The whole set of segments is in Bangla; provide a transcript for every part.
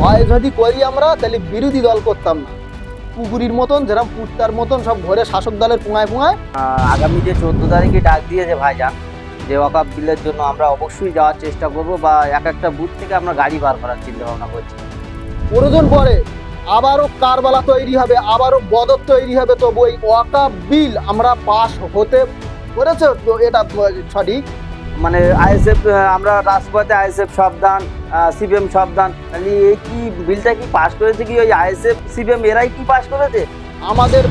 ভয় যদি করি আমরা তাহলে বিরোধী দল করতাম না। পুকুরির মতন যেরকম পুত্তার মতন সব ঘরে শাসক দলের পুঙায় পুঙায়। আগামী যে চোদ্দ তারিখে ডাক দিয়েছে ভাইজান যে ওয়াকাপ বিলের জন্য আমরা অবশ্যই যাওয়ার চেষ্টা করব বা এক একটা বুথ থেকে আমরা গাড়ি বার করার চিন্তা ভাবনা করছি। প্রয়োজন পরে আবারও কারবালা তৈরি হবে আবারও বদর তৈরি হবে তো ওই ওয়াকা বিল আমরা পাশ হতে করেছে তো এটা সঠিক। মানে আইএসএফ আমরা রাজপথে আইএসএফ সাবধান সিপিএম সাবধান। তাহলে এই কি বিলটা কি পাস করেছে কি ওই আইএসএফ, সিপিএম এরাই কি পাস করেছে? আমাদের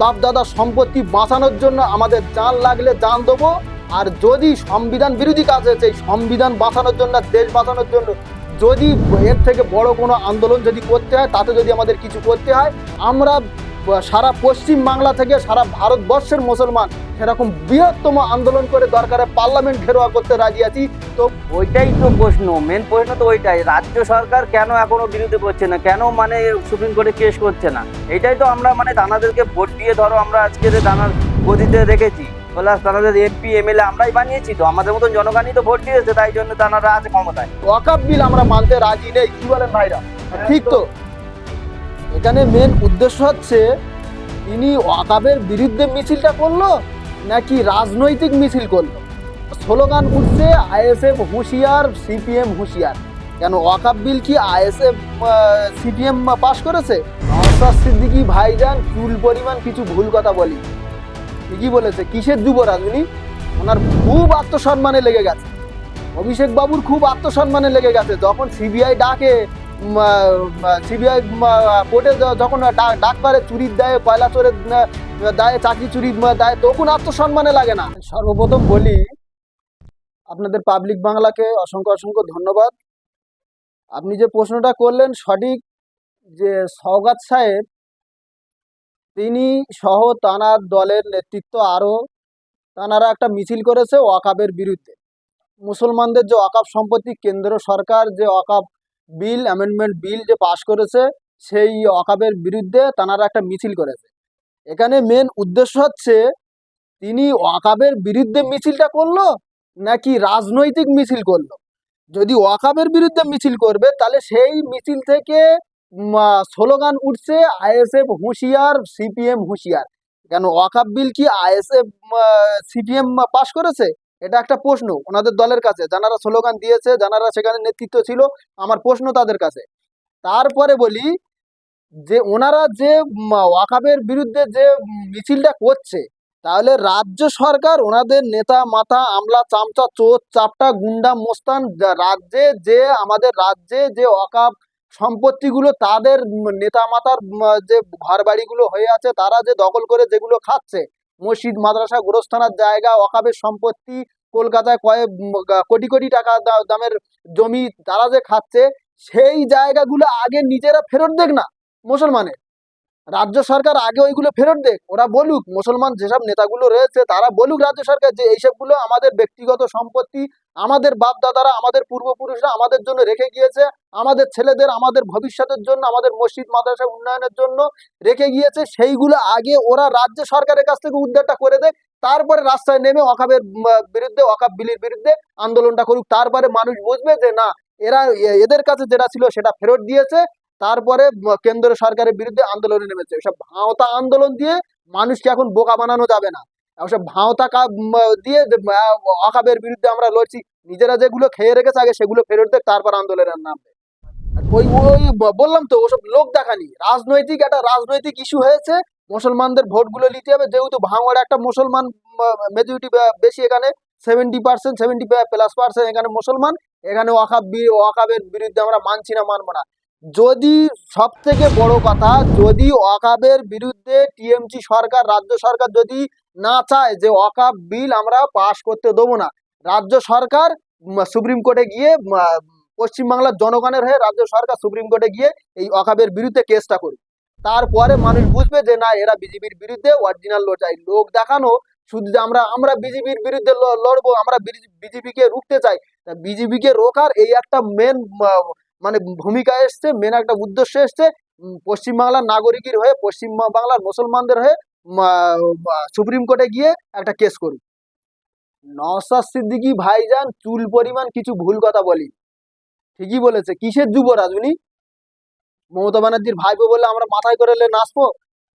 বাপ দাদা সম্পত্তি বাঁচানোর জন্য আমাদের জান লাগলে জান দেবো। আর যদি সংবিধান বিরোধী কাজ হয়েছে সংবিধান বাঁচানোর জন্য, দেশ বাঁচানোর জন্য, যদি এর থেকে বড় কোনো আন্দোলন যদি করতে হয়, তাতে যদি আমাদের কিছু করতে হয়, আমরা সারা পশ্চিম বাংলা থেকে সারা ভারতবর্ষের মুসলমান সেরকম বৃহত্তম আন্দোলন করে দরকারে পার্লামেন্ট ঘেরোয়া করতে রাজি আছি। তো ওইটাই তো প্রশ্ন মেন প্রশ্ন তো ওইটাই রাজ্য সরকার কেন এখনও বিরোধী করছে না? কেন মানে সুপ্রিম কোর্টে কেস করছে না? এটাই তো আমরা মানে দানাদেরকে ভোট দিয়ে ধরো আমরা আজকে যে দানার গদিতে রেখেছি প্লাস তাদের এমপি এমএলএ আমরাই বানিয়েছি তো আমাদের মতন জনগণই তো ভোট দিয়েছে তাই জন্য তারা আছে ক্ষমতায়। ওয়াকাপ বিল আমরা মানতে রাজি নেই কি বলেন ভাইরা? ঠিক তো। এখানে মেন উদ্দেশ্য হচ্ছে তিনি ওয়াকাবের বিরুদ্ধে মিছিলটা করল নাকি রাজনৈতিক মিছিল করল? স্লোগান উঠছে, আইএসএফ হুঁশিয়ার, সিপিএম হুঁশিয়ার। কেন ওয়াকাব বিল কি আইএসএফ সিপিএম পাস করেছে? নওশাদ সিদ্দিকি ভাইজান চুল পরিমাণ কিছু ভুল কথা বলি। ঠিকই বলেছে, কিসের যুবরাজ উনি ওনার খুব আত্মসম্মানে লেগে গেছে। অভিষেক বাবুর খুব আত্মসম্মানে লেগে গেছে। যখন সিবিআই ডাকে সিবিআই কোর্টে যখন ডাক পারে চুরির দায়ে কয়লা চোরের দায়ে চাকরি আহ, দায়ে তখন আত্মসম্মানে লাগে না। সর্বপ্রথম বলি আপনাদের পাবলিক বাংলাকে অসংখ্য অসংখ্য ধন্যবাদ। আপনি যে প্রশ্নটা করলেন সঠিক যে সওগাত সাহেব তিনি সহ তানার দলের নেতৃত্ব আরও তানারা একটা মিছিল করেছে ওয়াকাবের বিরুদ্ধে। মুসলমানদের যে ওয়াকাব সম্পত্তি কেন্দ্র সরকার যে ওয়াকাব বিল অ্যামেন্ডমেন্ট বিল যে পাশ করেছে সেই ওয়াকাবের বিরুদ্ধে তানারা একটা মিছিল করেছে। এখানে মেন উদ্দেশ্য হচ্ছে, তিনি ওয়াকাবের বিরুদ্ধে মিছিলটা করল নাকি রাজনৈতিক মিছিল করল? যদি ওয়াকাবের বিরুদ্ধে মিছিল করবে, তাহলে সেই মিছিল থেকে স্লোগান উঠছে, আইএসএফ হুঁশিয়ার, সিপিএম হুঁশিয়ার। কেন, ওয়াকাব বিল কি আইএসএফ সিপিএম পাশ করেছে? এটা একটা প্রশ্ন ওনাদের দলের কাছে। যারা স্লোগান দিয়েছে যারা সেখানে নেতৃত্ব ছিল, আমার প্রশ্ন তাদের কাছে। তারপরে বলি যে ওনারা যে ওয়াকাবের বিরুদ্ধে যে মিছিলটা করছে, তাহলে রাজ্য সরকার ওনাদের নেতা, মাথা, আমলা, চামচা, চোর, চাপটা, গুন্ডা, মোস্তান রাজ্যে যে, আমাদের রাজ্যে যে ওয়াকাব সম্পত্তিগুলো, তাদের নেতা, মাতার যে ঘর বাড়িগুলো হয়ে আছে, তারা যে দখল করে যেগুলো খাচ্ছে, মসজিদ, মাদ্রাসা, গোরস্থানার জায়গা, ওয়াকাবের সম্পত্তি, কলকাতায় কয়েক কোটি কোটি টাকা দামের জমি তারা যে খাচ্ছে, সেই জায়গাগুলো আগে নিজেরা ফেরত দেখ না। মুসলমানের। রাজ্য সরকার আগে ওইগুলো ফেরত দেখ ওরা বলুক, মুসলমান যেসব নেতাগুলো রয়েছে, তারা বলুক রাজ্য সরকার যে এইসবগুলো আমাদের ব্যক্তিগত সম্পত্তি, আমাদের বাপ দাদারা আমাদের পূর্বপুরুষরা আমাদের জন্য রেখে গিয়েছে, আমাদের ছেলেদের, আমাদের ভবিষ্যতের জন্য, আমাদের মসজিদ, মাদ্রাসা উন্নয়নের জন্য রেখে গিয়েছে, সেইগুলো আগে ওরা রাজ্য সরকারের কাছ থেকে উদ্ধারটা করে দেয় তারপরে রাস্তায় নেমে অকাবের বিরুদ্ধে অকাব বিলির বিরুদ্ধে আন্দোলনটা করুক, তারপরে মানুষ বুঝবে যে না, এরা এদের কাছে যেটা ছিল সেটা ফেরত দিয়েছে তারপরে কেন্দ্র সরকারের বিরুদ্ধে আন্দোলনে নেমেছে। সব ভাওতা আন্দোলন দিয়ে মানুষকে এখন বোকা বানানো যাবে না। সব ভাওতা দিয়ে অকাবের বিরুদ্ধে আমরা লড়ছি, নিজেরা যেগুলো খেয়ে রেখেছে আগে সেগুলো ফেরত দেখ, তারপর আন্দোলনের নামবে। ওই ওই বললাম তো, ওসব লোক দেখানি রাজনৈতিক একটা রাজনৈতিক ইস্যু হয়েছে, মুসলমানদের ভোটগুলো নিতে হবে। যেহেতু ভাঙড়ে একটা মুসলমান মেজরিটি বেশি এখানে seventy percent seventy plus percent এখানে মুসলমান, এখানে ওয়াকাব ওয়াকাবের বিরুদ্ধে আমরা মানছি না, মানবো না। যদি সব থেকে বড় কথা, যদি ওয়াকাবের বিরুদ্ধে টিএমসি সরকার, রাজ্য সরকার যদি না চায় যে ওয়াকাব বিল আমরা পাশ করতে দেবো না, রাজ্য সরকার সুপ্রিম কোর্টে গিয়ে পশ্চিমবাংলার জনগণের হয়ে রাজ্য সরকার সুপ্রিম কোর্টে গিয়ে এই ওয়াকাবের বিরুদ্ধে কেসটা করুক। তারপরে মানুষ বুঝবে যে না, এরা বিজেপির বিরুদ্ধে অরিজিনাল লড়াই। লোক দেখানো, শুধু যে আমরা আমরা বিজেপির বিরুদ্ধে লড়বো, আমরা বিজেপিকে রুখতে চাই। বিজেপিকে রোখার এই একটা মেন মানে ভূমিকা এসছে মেন একটা উদ্দেশ্য এসছে পশ্চিমবাংলার নাগরিকের হয়ে পশ্চিম বাংলার মুসলমানদের হয়ে সুপ্রিম কোর্টে গিয়ে একটা কেস করুক নওশাদ সিদ্দিকি ভাইজান চুল পরিমাণ কিছু ভুল কথা বলি ঠিকই বলেছে। কিসের যুবরাজ উনি? মমতা ব্যানার্জির ভাইপো বলে আমরা মাথায় করে নাচবো।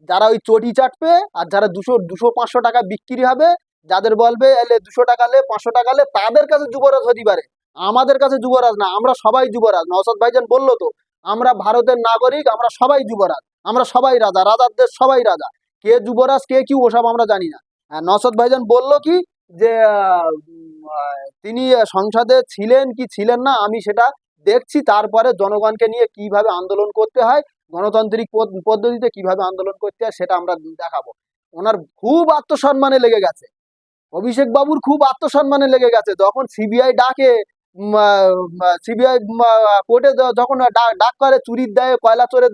যারা ওই চটি চাটবে আর যারা দুশো দুশো পাঁচশো টাকা বিক্রি হবে, যাদের বলবে এলে দুশো টাকা লে, পাঁচশো টাকা লে, তাদের কাছে যুবরাজ হতে পারে। আমাদের কাছে যুবরাজ না, আমরা সবাই যুবরাজ নওসাদ ভাইজান বলল তো, আমরা ভারতের নাগরিক, আমরা সবাই যুবরাজ, আমরা সবাই রাজা রাজার দেশ সবাই রাজা। কে যুবরাজ, কে কি ওসব আমরা জানি না। আর নওসাদ ভাইজান বলল কি যে তিনি সংসদে ছিলেন কি ছিলেন না, আমি সেটা দেখছি, তারপরে জনগণকে নিয়ে কীভাবে আন্দোলন করতে হয়, গণতান্ত্রিক পদ- পদ্ধতিতে কীভাবে আন্দোলন করতে হয়, সেটা আমরা দেখাবো। ওনার খুব আত্মসম্মানে লেগে গেছে। অভিষেক বাবুর খুব আত্মসম্মানে লেগে গেছে। যখন সিবিআই ডাকে সিবিআই কোর্টে যখন ডাক করে চুরির দায়ে কয়লা চোরের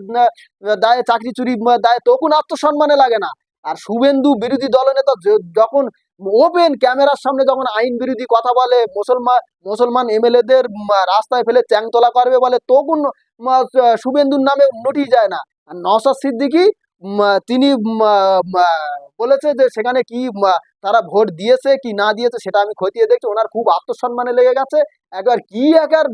দায়ে চাকরি আহ, দায়ে তখন আত্মসম্মানে লাগে না। আর শুভেন্দু বিরোধী দলনেতা যখন ওপেন ক্যামেরার সামনে যখন আইন বিরোধী কথা বলে মুসলমান মুসলমান এমএলএদের রাস্তায় ফেলে চ্যাংতলা করবে বলে তখন শুভেন্দুর নামে নোটিশ যায় না। আর নওসাদ সিদ্দিকি তিনি বলেছে যে সেখানে কি তারা ভোট দিয়েছে কি না দিয়েছে সেটা আমি খতিয়ে দেখছি। ওনার খুব আত্মসম্মানে লেগে গেছে। একবার কি একবার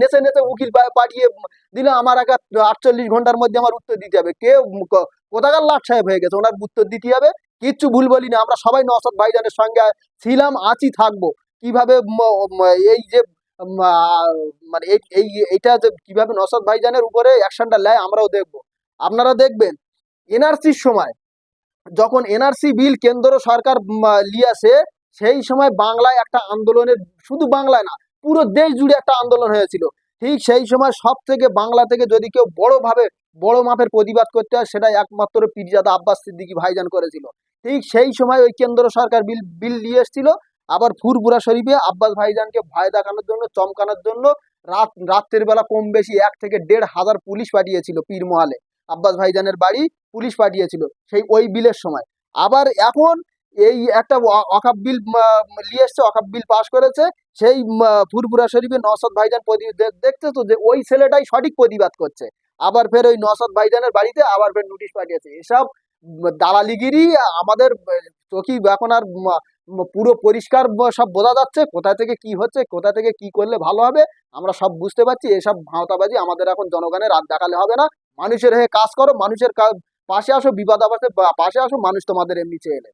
নেচে নেচে উকিল পাঠিয়ে দিলে আমার একবার আটচল্লিশ ঘণ্টার মধ্যে আমার উত্তর দিতে হবে। কে উম, ক- কোথাকার লাট সাহেব হয়ে গেছে ওনার উত্তর দিতে হবে। কিচ্ছু ভুল বলি না আমরা সবাই নসদ ভাইজানের সঙ্গে ছিলাম আছি থাকব। কীভাবে এই যে মানে এই এইটা যে কীভাবে নসদ ভাইজানের উপরে অ্যাকশনটা নেয় আমরাও দেখব। আপনারা দেখবেন এনআরসির সময়। যখন এনআরসি বিল কেন্দ্র সরকার লিয়াছে, সেই সময় বাংলায় একটা আন্দোলনের, শুধু বাংলায় না, পুরো দেশ জুড়ে একটা আন্দোলন হয়েছিল। ঠিক সেই সময় সব থেকে বাংলা থেকে যদি কেউ বড়ভাবে, বড় মাপের প্রতিবাদ করতে হয় সেটা একমাত্র পীরজাদা আব্বাস সিদ্দিকী ভাইজান করেছিল। ঠিক সেই সময় ওই কেন্দ্র সরকার বিল বিল নিয়ে এসেছিল। আবার ফুরপুরা শরীফে আব্বাস ভাইজানকে ভয় দেখানোর জন্য, চমকানোর জন্য রাত, রাত্রের বেলা কম বেশি এক থেকে দেড় হাজার পুলিশ পাঠিয়েছিল পীর মহালে। আব্বাস ভাইজানের বাড়ি পুলিশ পাঠিয়েছিল সেই ওই বিলের সময়। আবার এখন এই একটা অকাপ বিল নিয়ে এসছে, অকাপ বিল পাশ করেছে। সেই ফুরপুরা শরীফে নসদ ভাইজান প্রতি- দে- তো যে ওই ছেলেটাই সঠিক প্রতিবাদ করছে। আবার ফের ওই নসদ ভাইজানের বাড়িতে আবার ফের নোটিশ পাঠিয়েছে। এসব দালালিগিরি আমাদের চোখি এখন আর পুরো পরিষ্কার সব বোঝা যাচ্ছে কোথা থেকে কি হচ্ছে, কোথা থেকে কি করলে ভালো হবে। আমরা সব বুঝতে পারছি, এসব ভাঁওতাবাজি আমাদের এখন জনগণের রাত দেখালে হবে না। মানুষের হয়ে কাজ করো, মানুষের কাজ পাশে আসো, বিপদ বা- পাশে আসো, মানুষ তোমাদের এমনি চেয়ে এলে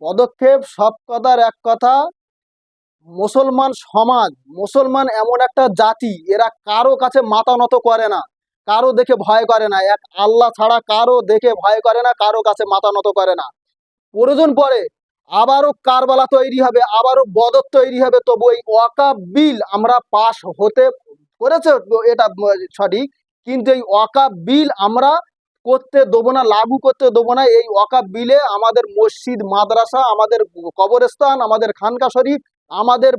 পদক্ষেপ সব কথার এক কথা, মুসলমান সমাজ, মুসলমান এমন একটা জাতি, এরা কারও কাছে মাথা নত করে না, কারও দেখে ভয় করে না। এক আল্লাহ ছাড়া কারও দেখে ভয় করে না, কারও কাছে মাথা নত করে না। প্রয়োজন পরে আবারও কারবালা তৈরি হবে, আবারও বদর তৈরি হবে, তবু এই ওয়াকাব বিল আমরা পাশ হতে করেছে, এটা সঠিক, কিন্তু এই ওয়াকাব বিল আমরা করতে দেবো না, লাগু করতে দেবো না। এই ওয়াকাব বিলে আমাদের মসজিদ, মাদ্রাসা, আমাদের কবরস্থান, আমাদের খানকা শরীফ, আমাদের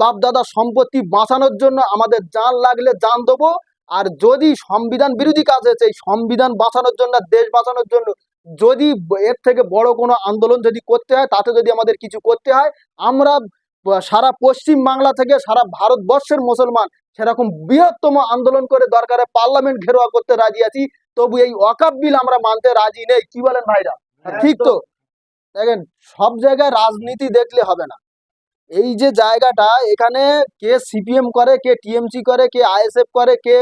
বাপদাদা সম্পত্তি বাঁচানোর জন্য আমাদের জান লাগলে জান দেবো। আর যদি সংবিধান বিরোধী কাজ হয়েছে, এই সংবিধান বাঁচানোর জন্য, দেশ বাঁচানোর জন্য যদি এর থেকে বড় কোনো আন্দোলন যদি করতে হয়, তাতে যদি আমাদের কিছু করতে হয়, আমরা সারা পশ্চিম বাংলা থেকে সারা ভারতবর্ষের মুসলমান সেরকম বৃহত্তম আন্দোলন করে দরকারে পার্লামেন্ট ঘেরোয়া করতে রাজি আছি। তবু এই ওয়াকাব বিল আমরা মানতে রাজি নেই। কি বলেন ভাইরা? ঠিক তো দেখেন সব জায়গায় রাজনীতি দেখলে হবে না। এই যে জায়গাটা এখানে কে সিপিএম করে কে টিএমসি করে কে আইএসএফ করে কে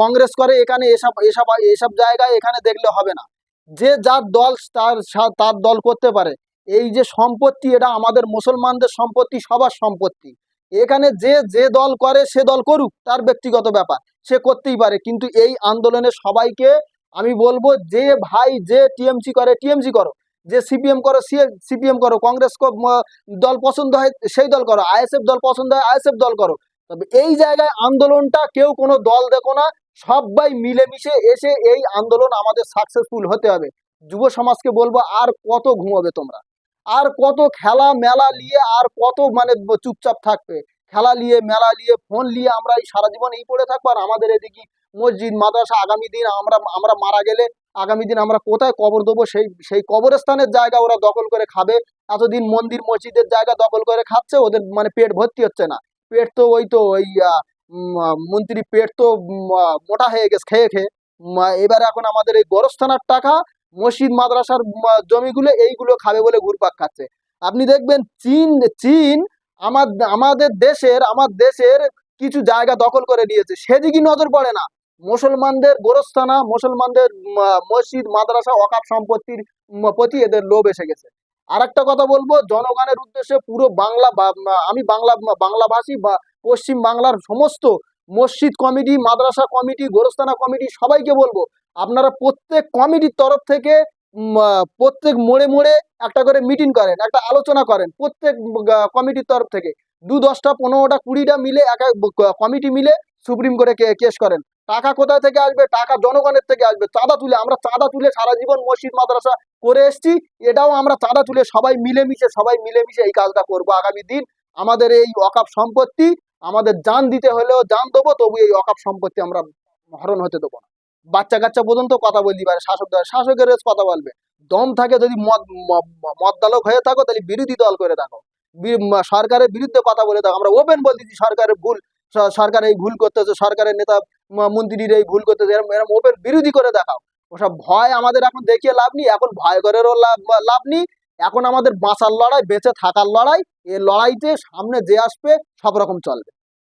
কংগ্রেস করে এখানে এসব এসব এসব জায়গায় এখানে দেখলে হবে না। যে যার দল তার তার দল করতে পারে এই যে সম্পত্তি এটা আমাদের মুসলমানদের সম্পত্তি সবার সম্পত্তি। এখানে যে যে দল করে সে দল করুক, তার ব্যক্তিগত ব্যাপার। সে করতেই পারে, কিন্তু এই আন্দোলনে সবাইকে আমি বলব, যে ভাই, যে টিএমসি করে, টিএমসি করো। যে সিপিএম করো সিপিএম করো, কংগ্রেস দল পছন্দ হয়, সেই দল করো। আইএসএফ দল পছন্দ হয়, আইএসএফ দল করো। তবে এই জায়গায় আন্দোলনটা কেউ কোনো দল দেখো না, সবাই মিলেমিশে এসে এই আন্দোলন আমাদের সাকসেসফুল হতে হবে। যুব সমাজকে বলব, আর কত ঘুমাবে তোমরা? আর কত খেলা, মেলা নিয়ে আর কত মানে চুপচাপ থাকবে। খেলা নিয়ে, মেলা নিয়ে, ফোন নিয়ে আমরা এই সারা জীবন এই পড়ে থাকব। আর আমাদের এদিকে মসজিদ, মাদ্রাসা, আগামী দিন আমরা আমরা মারা গেলে, আগামী দিন আমরা কোথায় কবর দেবো? সেই সেই কবরস্থানের জায়গা ওরা দখল করে খাবে। এতদিন মন্দির, মসজিদের জায়গা দখল করে খাচ্ছে, ওদের মানে পেট ভর্তি হচ্ছে না। পেট তো ওই তো ওই মন্ত্রী পেট তো মোটা হয়ে গেছে, খেয়ে খেয়ে। এবারে এখন আমাদের এই গরস্থানার টাকা মসজিদ, মাদ্রাসার জমিগুলো এইগুলো খাবে বলে ঘুরপাক খাচ্ছে। আপনি দেখবেন চীন চীন আমার, আমাদের দেশের, আমার দেশের কিছু জায়গা দখল করে নিয়েছে। সেদিকে নজর পড়ে না। মুসলমানদের গোরস্থানা, মুসলমানদের মসজিদ, মাদ্রাসা, অকাপ সম্পত্তির প্রতি এদের লোভ এসে গেছে। আর একটা কথা বলব, জনগণের উদ্দেশ্যে পুরো বাংলা আমি বাংলা, বাংলাভাষী, বা পশ্চিম বাংলার সমস্ত মসজিদ কমিটি, মাদ্রাসা কমিটি, গোরস্থানা কমিটি সবাইকে বলব আপনারা প্রত্যেক কমিটির তরফ থেকে প্রত্যেক মোড়ে মোড়ে একটা করে মিটিং করেন, একটা আলোচনা করেন, প্রত্যেক কমিটির তরফ থেকে। দু দশটা, পনেরোটা, কুড়িটা মিলে এক কমিটি মিলে সুপ্রিম কোর্টে কেস করেন। টাকা কোথায় থেকে আসবে? টাকা জনগণের থেকে আসবে। চাঁদা তুলে, আমরা চাঁদা তুলে সারা জীবন মসজিদ, মাদ্রাসা করে এসছি। এটাও আমরা চাঁদা তুলে সবাই মিলেমিশে সবাই মিলেমিশে এই কাজটা করব আগামী দিন। আমাদের এই অকাপ সম্পত্তি, আমাদের জান দিতে হলেও জান দেবো, তবু এই অকাপ সম্পত্তি আমরা হরণ হতে দেবো না। বাচ্চা কাচ্চা পর্যন্ত কথা বলতে পারে শাসক দল, শাসকের কথা বলবে। দম থাকে যদি মদ ম- ম- দলক হয়ে থাকো, তাহলে বিরোধী দল করে থাকো। সরকারের বিরুদ্ধে কথা বলে থাকো। আমরা ওপেন বল দিচ্ছি, সরকারের ভুল সরকার এই ভুল করতেছে, সরকারের নেতা মন্ত্রীর এই ভুল করতেছে এরকম এরকম ওপেন বিরোধী করে দেখাও। ওসব ভয় আমাদের এখন দেখিয়ে লাভ নেই, এখন ভয় করেরও লাভ লাভ নেই। এখন আমাদের বাঁচার লড়াই, বেঁচে থাকার লড়াই এই লড়াইতে সামনে যে আসবে, সব রকম চলবে।